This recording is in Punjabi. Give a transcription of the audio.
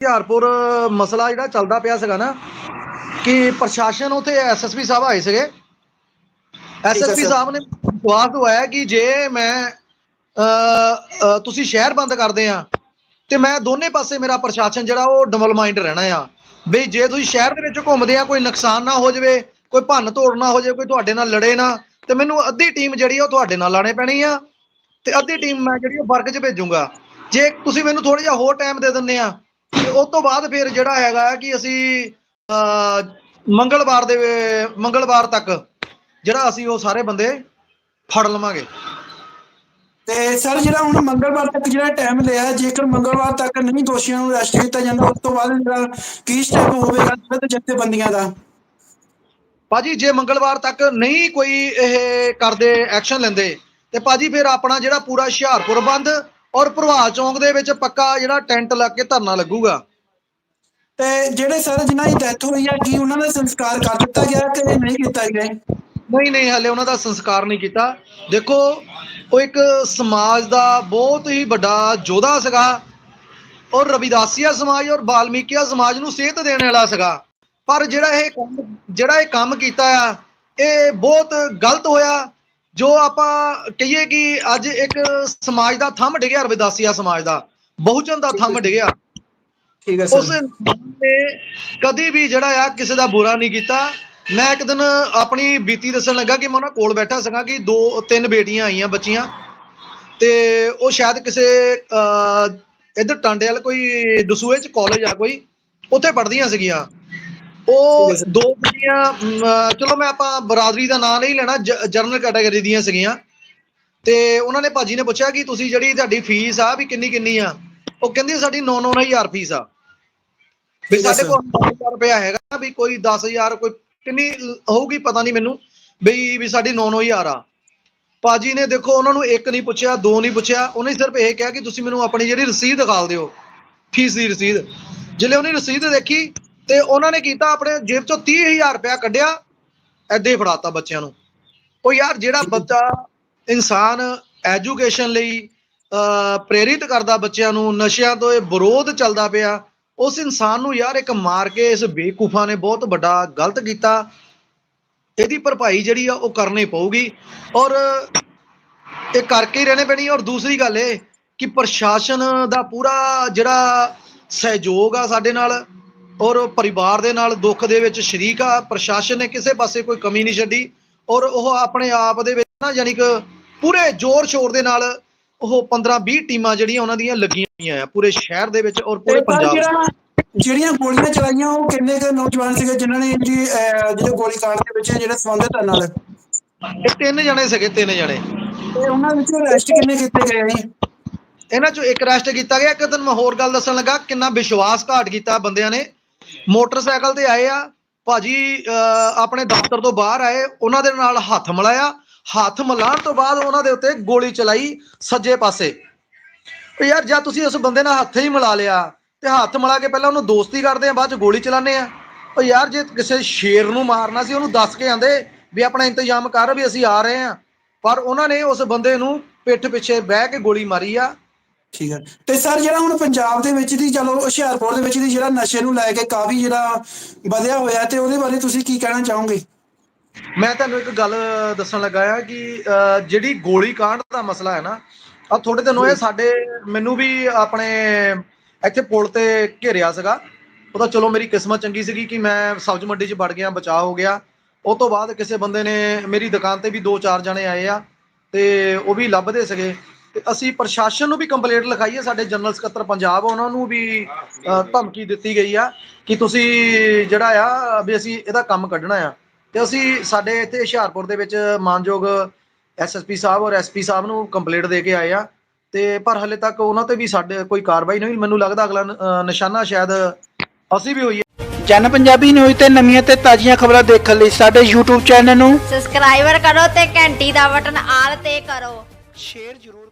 ਹੁਸ਼ਿਆਰਪੁਰ ਮਸਲਾ ਜਿਹੜਾ ਚੱਲਦਾ ਪਿਆ ਸੀਗਾ ਨਾ ਕਿ ਪ੍ਰਸ਼ਾਸਨ ਉਥੇ ਐਸਐਸਪੀ ਸਾਹਿਬ ਆਏ ਸੀਗੇ। ਐਸਐਸਪੀ. ਸਾਹਿਬ ਨੇ ਵਿਸ਼ਵਾਸ ਦਵਾਇਆ ਕਿ ਜੇ ਮੈਂ ਤੁਸੀਂ ਸ਼ਹਿਰ ਬੰਦ ਕਰਦੇ ਆ ਤੇ ਮੈਂ ਦੋਨੇ ਪਾਸੇ ਮੇਰਾ ਪ੍ਰਸ਼ਾਸਨ ਜਿਹੜਾ ਉਹ ਡਬਲ ਮਾਈਂਡ ਰਹਿਣਾ ਆ। ਬਈ ਜੇ ਤੁਸੀਂ ਸ਼ਹਿਰ ਦੇ ਵਿੱਚ ਘੁੰਮਦੇ ਆ ਕੋਈ ਨੁਕਸਾਨ ਨਾ ਹੋ ਜਾਵੇ ਕੋਈ ਭੰਨ ਤੋੜ ਨਾ ਹੋ ਜਾਵੇ ਕੋਈ ਤੁਹਾਡੇ ਨਾਲ ਲੜੇ ਨਾ ਤੇ ਮੈਨੂੰ ਅੱਧੀ ਟੀਮ ਜਿਹੜੀ ਆ ਉਹ ਤੁਹਾਡੇ ਨਾਲ ਲਾਣੇ ਪੈਣੀ ਆ ਤੇ ਅੱਧੀ ਟੀਮ ਮੈਂ ਜਿਹੜੀ ਉਹ ਵਰਗ 'ਚ ਭੇਜੂੰਗਾ। ਜੇ ਤੁਸੀਂ ਮੈਨੂੰ ਥੋੜਾ ਜਿਹਾ ਹੋਰ ਟਾਈਮ ਦੇ ਦਿੰਦੇ ਆ ਤੇ ਉਸ ਤੋਂ ਬਾਅਦ ਫਿਰ ਜਿਹੜਾ ਹੈਗਾ ਕਿ ਅਸੀਂ ਮੰਗਲਵਾਰ ਦੇ ਮੰਗਲਵਾਰ ਤੱਕ ਜਿਹੜਾ ਅਸੀਂ ਉਹ ਸਾਰੇ ਬੰਦੇ ਫੜ ਲਵਾਂਗੇ। ਤੇ ਸਰ ਜਿਹੜਾ ਹੁਣ ਮੰਗਲਵਾਰ ਤੱਕ ਜਿਹੜਾ ਟਾਈਮ ਲਿਆ ਜੇਕਰ ਮੰਗਲਵਾਰ ਤੱਕ ਨਹੀਂ ਦੋਸ਼ੀਆਂ ਨੂੰ ਅਰੈਸਟ ਕੀਤਾ ਜਾਂਦਾ ਉਸ ਤੋਂ ਬਾਅਦ ਜਿਹੜਾ ਕੀ ਸਟੈਪ ਹੋਵੇਗਾ ਤੇ ਜਥੇਬੰਦੀਆਂ ਦਾ? ਭਾਜੀ ਜੇ ਮੰਗਲਵਾਰ ਤੱਕ ਨਹੀਂ ਕੋਈ ਇਹ ਕਰਦੇ ਐਕਸ਼ਨ ਲੈਂਦੇ ਤੇ ਭਾਜੀ ਫਿਰ ਆਪਣਾ ਜਿਹੜਾ ਪੂਰਾ ਹੁਸ਼ਿਆਰਪੁਰ ਬੰਦ ਔਰ ਪ੍ਰਭਾਤ ਚੌਂਕ ਦੇ ਵਿੱਚ ਪੱਕਾ ਜਿਹੜਾ ਟੈਂਟ ਲੱਗ ਕੇ ਧਰਨਾ ਲੱਗੂਗਾ। ਤੇ ਜਿਹੜੇ ਸਰ ਜਿਨ੍ਹਾਂ ਦੀ ਡੈਥ ਹੋਈ ਹੈ ਕੀ ਉਹਨਾਂ ਦਾ ਸੰਸਕਾਰ ਕਰ ਦਿੱਤਾ ਗਿਆ ਕਿ ਨਹੀਂ ਕੀਤਾ ਗਿਆ? ਨਹੀਂ ਨਹੀਂ ਹਲੇ ਉਹਨਾਂ ਦਾ ਸੰਸਕਾਰ ਨਹੀਂ ਕੀਤਾ। ਦੇਖੋ ਉਹ ਇੱਕ ਸਮਾਜ ਦਾ ਬਹੁਤ ਹੀ ਵੱਡਾ ਯੋਧਾ ਸੀਗਾ। ਔਰ ਰਵਿਦਾਸੀਆ ਸਮਾਜ ਔਰ ਬਾਲਮੀਕੀਆ ਸਮਾਜ ਨੂੰ ਸੇਧ ਦੇਣ ਵਾਲਾ ਸੀਗਾ। ਪਰ ਜਿਹੜਾ ਇਹ ਕੰਮ ਜਿਹੜਾ ਇਹ ਕੰਮ ਕੀਤਾ ਆ ਇਹ ਬਹੁਤ ਗਲਤ ਹੋਇਆ। ਜੋ ਆਪਾਂ ਕਹੀਏ ਕਿ ਅੱਜ ਇੱਕ ਸਮਾਜ ਦਾ ਥੰਮ ਡਿੱਗਿਆ ਰਵਿਦਾਸੀਆ ਸਮਾਜ ਦਾ। ਬਹੁਜਨ ਦਾ ਥੰਮ ਡਿੱਗਿਆ। ਠੀਕ ਹੈ ਉਸ ਸਰ। ਇਨਸਾਨ ਨੇ ਕਦੀ ਵੀ ਜਿਹੜਾ ਆ ਕਿਸੇ ਦਾ ਬੁਰਾ ਨਹੀਂ ਕੀਤਾ। ਮੈਂ ਇੱਕ ਦਿਨ ਆਪਣੀ ਬੀਤੀ ਦੱਸਣ ਲੱਗਾ ਕਿ ਮੈਂ ਉਹਨਾਂ ਕੋਲ ਬੈਠਾ ਸੀਗਾ ਕਿ ਦੋ ਤਿੰਨ ਬੇਟੀਆਂ ਆਈਆਂ ਬੱਚੀਆਂ। ਤੇ ਉਹ ਸ਼ਾਇਦ ਕਿਸੇ ਇੱਧਰ ਟਾਂਡੇ ਵਾਲ ਕੋਈ ਦਸੂਏ ਚ ਕਾਲਜ ਆ ਕੋਈ ਉੱਥੇ ਪੜ੍ਹਦੀਆਂ ਸੀਗੀਆਂ। ਉਹ। ਦੋ ਅਹ, ਚਲੋ ਮੈਂ ਆਪਾਂ ਬਰਾਦਰੀ ਦਾ ਨਾਂ ਨਹੀਂ ਲੈਣਾ ਜਰਨਲ ਕੈਟਾਗਰੀ ਦੀਆਂ ਸੀਗੀਆਂ। ਤੇ ਉਹਨਾਂ ਨੇ ਭਾਜੀ ਨੇ ਪੁੱਛਿਆ ਕਿ ਤੁਸੀਂ ਜਿਹੜੀ ਤੁਹਾਡੀ ਫੀਸ ਆ ਵੀ ਕਿੰਨੀ ਕਿੰਨੀ ਆ? ਉਹ ਕਹਿੰਦੀ ਸਾਡੀ 9-9000 ਫੀਸ ਆ। ਵੀ ਸਾਡੇ। ਕੋਲ 9000 ਰੁਪਇਆ ਹੈਗਾ ਵੀ ਕੋਈ 10000 ਕੋਈ ਕਿੰਨੀ ਹੋਊਗੀ ਪਤਾ ਨਹੀਂ ਮੈਨੂੰ ਵੀ ਵੀ ਸਾਡੀ 9-9000 ਆ। ਭਾਜੀ ਨੇ ਦੇਖੋ ਉਹਨਾਂ ਨੂੰ ਇੱਕ ਨਹੀਂ ਪੁੱਛਿਆ ਦੋ ਨਹੀਂ ਪੁੱਛਿਆ ਉਹਨੇ ਸਿਰਫ ਇਹ ਕਿਹਾ ਕਿ ਤੁਸੀਂ ਮੈਨੂੰ ਆਪਣੀ ਜਿਹੜੀ ਰਸੀਦ ਦਿਖਾ ਦਿਓ ਫੀਸ ਦੀ ਰਸੀਦ ਜਿਲੇ ਉਹਨੇ ਰਸੀਦ ਦੇਖੀ ਤੇ ਉਹਨਾਂ ਨੇ ਕੀਤਾ ਆਪਣੇ ਜੇਬ ਚੋਂ 30000 ਰੁਪਇਆ ਕੱਢਿਆ ਐਦੇ ਹੀ ਫੜਾਤਾ ਬੱਚਿਆਂ ਨੂੰ। ਉਹ ਯਾਰ ਜਿਹੜਾ ਬੱਚਾ ਇਨਸਾਨ ਐਜੂਕੇਸ਼ਨ ਲਈ ਪ੍ਰੇਰਿਤ ਕਰਦਾ ਬੱਚਿਆਂ ਨੂੰ, ਨਸ਼ਿਆਂ ਤੋਂ ਇਹ ਵਿਰੋਧ ਚੱਲਦਾ ਪਿਆ, ਉਸ ਇਨਸਾਨ ਨੂੰ ਯਾਰ ਇੱਕ ਮਾਰ ਕੇ ਇਸ ਬੇਕੂਫਾ ਨੇ ਬਹੁਤ ਵੱਡਾ ਗਲਤ ਕੀਤਾ। ਇਹਦੀ ਭਰਪਾਈ ਜਿਹੜੀ ਆ ਉਹ ਕਰਨੀ ਪਊਗੀ। ਔਰ ਇਹ ਕਰਕੇ ਹੀ ਰਹਿਣੇ ਪੈਣੀ ਔਰ ਦੂਸਰੀ ਗੱਲ ਇਹ ਕਿ ਪ੍ਰਸ਼ਾਸਨ ਦਾ ਪੂਰਾ ਜਿਹੜਾ ਸਹਿਯੋਗ ਆ ਸਾਡੇ ਨਾਲ ਔਰ ਪਰਿਵਾਰ ਦੇ ਨਾਲ ਦੁੱਖ ਦੇ ਵਿੱਚ ਸ਼ਰੀਕ ਆ ਪ੍ਰਸ਼ਾਸਨ ਨੇ ਕਿਸੇ ਪਾਸੇ ਕੋਈ ਕਮੀ ਨਹੀਂ ਛੱਡੀ ਔਰ ਉਹ ਆਪਣੇ ਆਪ ਦੇ ਵਿੱਚ ਨਾ ਯਾਨੀ ਕਿ ਪੂਰੇ ਜ਼ੋਰ ਸ਼ੋਰ ਦੇ ਨਾਲ ਉਹ 15 20 ਟੀਮਾਂ ਜਿਹੜੀਆਂ ਉਹਨਾਂ ਦੀਆਂ ਲੱਗੀਆਂ ਹੋਈਆਂ ਆ ਪੂਰੇ ਸ਼ਹਿਰ ਦੇ ਵਿੱਚ ਔਰ ਪੂਰੇ ਪੰਜਾਬ 'ਚ ਜਿਹੜਾ ਜਿਹੜੀਆਂ ਗੋਲੀਆਂ ਚਲਾਈਆਂ ਉਹ ਕਿੰਨੇ ਕੁ ਨੌਜਵਾਨ ਸੀਗੇ ਜਿਨ੍ਹਾਂ ਨੇ ਜੀ ਅਹ, ਜਿਹੜੇ ਗੋਲੀ ਕਾਂਡ ਦੇ ਵਿੱਚ ਜਿਹੜੇ ਸੰਬੰਧਿਤ ਹਨ ਨਾਲ? ਇਹ ਤਿੰਨ ਜਣੇ ਸੀਗੇ ਤਿੰਨ ਜਣੇ। ਤੇ ਉਹਨਾਂ ਵਿੱਚੋਂ ਅਰੈਸਟ ਕਿੰਨੇ ਕੀਤੇ ਗਏ ਜੀ? ਇਹਨਾਂ ਚੋਂ ਇੱਕ ਅਰੈਸਟ ਕੀਤਾ ਗਿਆ ਇੱਕ ਦਿਨ ਮੈਂ ਹੋਰ ਗੱਲ ਦੱਸਣ ਲੱਗਾ ਕਿੰਨਾ ਵਿਸ਼ਵਾਸ ਘਾਟ ਕੀਤਾ ਬੰਦਿਆਂ ਨੇ। ਮੋਟਰਸਾਈਕਲ ਤੇ ਆਏ ਆ ਭਾਜੀ ਅਹ, ਆਪਣੇ ਦਫ਼ਤਰ ਤੋਂ ਬਾਹਰ ਆਏ ਉਹਨਾਂ ਦੇ ਨਾਲ ਹੱਥ ਮਿਲਾਇਆ। ਹੱਥ ਮਿਲਾਉਣ ਤੋਂ ਬਾਅਦ ਉਹਨਾਂ ਦੇ ਉੱਤੇ ਗੋਲੀ ਚਲਾਈ ਸੱਜੇ ਪਾਸੇ। ਯਾਰ ਜਾਂ ਤੁਸੀਂ ਉਸ ਬੰਦੇ ਨਾਲ ਹੱਥ ਹੀ ਮਿਲਾ ਲਿਆ ਤੇ ਹੱਥ ਮਿਲਾ ਕੇ ਪਹਿਲਾਂ ਉਹਨੂੰ ਦੋਸਤੀ ਕਰਦੇ ਆ ਬਾਅਦ ਚ ਗੋਲੀ ਚਲਾਉਂਦੇ ਆ। ਉਹ ਯਾਰ ਜੇ ਕਿਸੇ ਸ਼ੇਰ ਨੂੰ ਮਾਰਨਾ ਸੀ ਉਹਨੂੰ ਦੱਸ ਕੇ ਆਂਦੇ ਵੀ ਆਪਣਾ ਇੰਤਜ਼ਾਮ ਕਰ ਵੀ ਅਸੀਂ ਆ ਰਹੇ ਆ। ਪਰ ਉਹਨਾਂ ਨੇ ਉਸ ਬੰਦੇ ਨੂੰ ਪਿੱਠ ਪਿੱਛੇ ਬਹਿ ਕੇ ਗੋਲੀ ਮਾਰੀ ਆ। ਠੀਕ ਹੈ ਤੇ ਸਰ ਜਿਹੜਾ ਹੁਣ ਪੰਜਾਬ ਦੇ ਵਿੱਚ ਦੀ ਚਲੋ ਹੁਸ਼ਿਆਰਪੁਰ ਦੇ ਵਿੱਚ ਦੀ ਜਿਹੜਾ ਨਸ਼ੇ ਨੂੰ ਲੈ ਕੇ ਕਾਫੀ ਜਿਹੜਾ ਵਧਿਆ ਹੋਇਆ ਤੇ ਉਹਦੇ ਬਾਰੇ ਤੁਸੀਂ ਕੀ ਕਹਿਣਾ ਚਾਹੋਗੇ? ਮੈਂ ਤੁਹਾਨੂੰ ਇੱਕ ਗੱਲ ਦੱਸਣ ਲੱਗਾ ਆ ਕਿ ਜਿਹੜੀ ਗੋਲੀ ਕਾਂਡ ਦਾ ਮਸਲਾ ਹੈ ਨਾ ਆ ਥੋੜੇ ਦਿਨ ਹੋਏ ਸਾਡੇ ਮੈਨੂੰ ਵੀ ਆਪਣੇ ਇੱਥੇ ਪੁਲ ਤੇ ਘੇਰਿਆ ਸੀਗਾ। ਉਹ ਤਾਂ ਚਲੋ ਮੇਰੀ ਕਿਸਮਤ ਚੰਗੀ ਸੀਗੀ ਕਿ ਮੈਂ ਸਬਜ਼ ਮੰਡੀ 'ਚ ਵੜ ਗਿਆ ਬਚਾਅ ਹੋ ਗਿਆ। ਉਹ ਤੋਂ ਬਾਅਦ ਕਿਸੇ ਬੰਦੇ ਨੇ ਮੇਰੀ ਦੁਕਾਨ ਤੇ ਵੀ ਦੋ ਚਾਰ ਜਣੇ ਆਏ ਆ ਤੇ ਉਹ ਵੀ ਲੱਭਦੇ ਸੀਗੇ। ਤੇ ਅਸੀਂ ਪ੍ਰਸ਼ਾਸਨ ਨੂੰ ਵੀ ਕੰਪਲੇਂਟ ਲਿਖਾਈ ਹੈ ਸਾਡੇ ਜਨਰਲ ਸਕੱਤਰ ਪੰਜਾਬ ਉਹਨਾਂ ਨੂੰ ਵੀ ਧਮਕੀ ਦਿੱਤੀ ਗਈ ਆ ਕਿ ਤੁਸੀਂ ਜਿਹੜਾ ਆ ਵੀ ਅਸੀਂ ਇਹਦਾ ਕੰਮ ਕੱਢਣਾ ਆ। ਤੇ ਅਸੀਂ ਸਾਡੇ ਇੱਥੇ ਹੁਸ਼ਿਆਰਪੁਰ ਦੇ ਵਿੱਚ ਮਾਨਯੋਗ ਐਸਐਸਪੀ ਸਾਹਿਬ ਔਰ ਐਸਪੀ ਸਾਹਿਬ ਨੂੰ ਕੰਪਲੇਂਟ ਦੇ ਕੇ ਆਏ ਆ। ਤੇ ਪਰ ਹਲੇ ਤੱਕ ਉਹਨਾਂ ਤੇ ਵੀ ਸਾਡੇ ਕੋਈ ਕਾਰਵਾਈ ਨਹੀਂ ਮੈਨੂੰ ਲੱਗਦਾ ਅਗਲਾ ਨਿਸ਼ਾਨਾ ਸ਼ਾਇਦ ਅਸੀਂ ਵੀ ਹੋਈ ਹੈ। ਜਨ ਪੰਜਾਬੀ ਨਿਊਜ਼ ਤੇ ਨਵੀਆਂ ਤੇ ਤਾਜ਼ੀਆਂ ਖਬਰਾਂ ਦੇਖਣ ਲਈ ਸਾਡੇ YouTube ਚੈਨਲ ਨੂੰ ਸਬਸਕ੍ਰਾਈਬਰ ਕਰੋ ਤੇ ਘੰਟੀ ਦਾ ਬਟਨ ਆਲ ਤੇ ਕਰੋ। ਸ਼ੇਅਰ ਜ਼ਰੂਰ